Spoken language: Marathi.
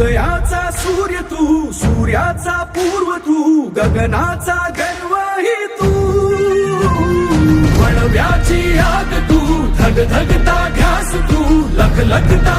उदयाचा सूर्य तू सूर्याचा पूर्व तू गगनाचा गर्वही तू. वणव्याची आग तू धग धगता ध्यास तू लख लखता